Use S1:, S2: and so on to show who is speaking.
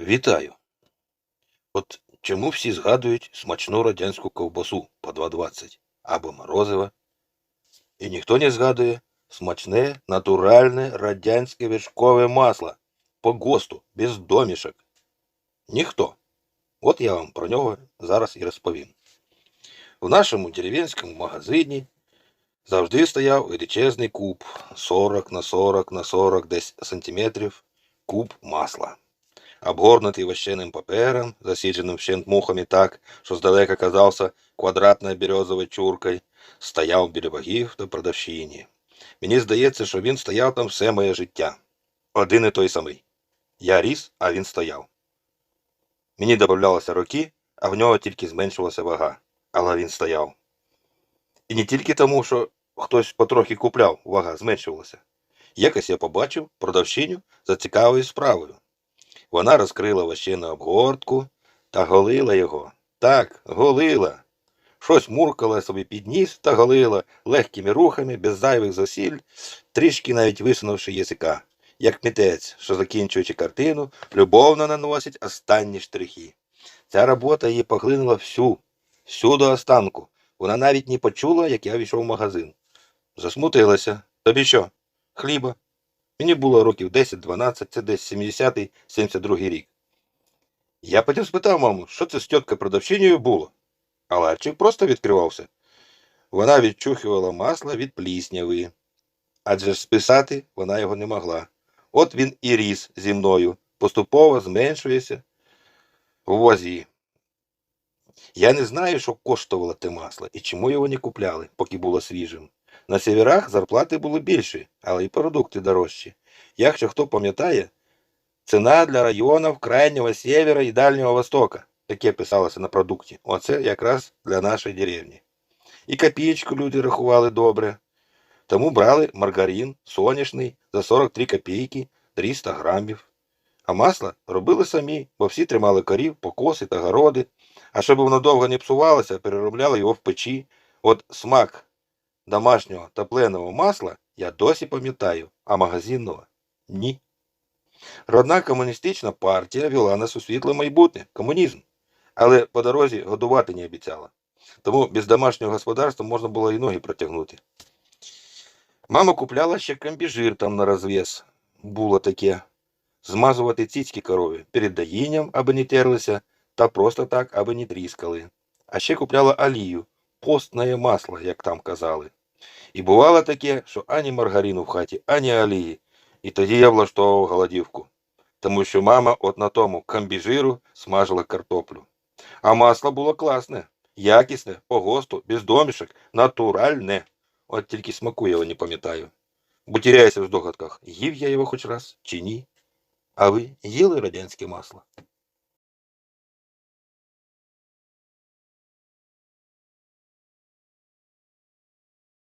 S1: Вітаю. От чому всі згадують смачну радянську ковбасу по 2,20 або морозиво, і ніхто не згадує смачне натуральне радянське вершкове масло по ГОСТу, без домішок. Ніхто. От я вам про нього зараз і розповім. В нашому дерев'янському магазині завжди стояв величезний куб 40 на 40 на 40 десь сантиметрів куб масла обгорнутий вощеним папером, засідженим вщент мухами так, що здалека казався квадратною березовою чуркою, стояв біля вагів до продавщині. Мені здається, що він стояв там все моє життя. Один і той самий. Я ріс, а він стояв. Мені додавалися роки, а в нього тільки зменшувалася вага, але він стояв. І не тільки тому, що хтось потрохи купляв, вага зменшувалася. Якось я побачив продавщиню за цікавою справою. Вона розкрила вощену обгортку та голила його. Так, голила. Щось муркала собі під ніс та голила легкими рухами, без зайвих зусиль, трішки навіть висунувши язика, як митець, що, закінчуючи картину, любовно наносить останні штрихи. Ця робота її поглинула всю, всю до останку. Вона навіть не почула, як я війшов в магазин. Засмутилася. Тобі що? Хліба? Мені було років 10-12, це десь 70-й, 72-й рік. Я потім спитав маму, що це з тіткою продавчинею було. А ларчик просто відкривався. Вона відчухувала масло від плісняви. Адже ж списати вона його не могла. От він і ріс зі мною, поступово зменшується в возі. Я не знаю, що коштувало те масло і чому його не купляли, поки було свіжим. На северах зарплати були більші, але й продукти дорожчі. Якщо хто пам'ятає, ціна для районів крайнього севера і Дальнього Востока. Таке писалося на продукті. Оце якраз для нашої деревні. І копієчку люди рахували добре. Тому брали маргарин соняшний за 43 копійки 300 грамів. А масло робили самі, бо всі тримали корів, покоси та городи. А щоб воно довго не псувалося, переробляли його в печі. От смак домашнього топленого масла я досі пам'ятаю, а магазинного ні. Родна комуністична партія вела нас у світле майбутнє, комунізм, але по дорозі годувати не обіцяла. Тому без домашнього господарства можна було і ноги протягнути. Мама купляла ще комбіжир там на розв'яз. Було таке. Змазувати цицьки корові перед доїнням, аби не терлися, та просто так, аби не тріскали. А ще купляла олію, постне масло, як там казали. І бувало таке, що ані маргарину в хаті, ані олії. І тоді я влаштовував голодівку. Тому що мама от на тому комбіжиру смажила картоплю. А масло було класне, якісне, по госту, без домішок, натуральне. От тільки смаку я його не пам'ятаю. Бо в здогадках, їв я його хоч раз чи ні. А ви їли радянське масло?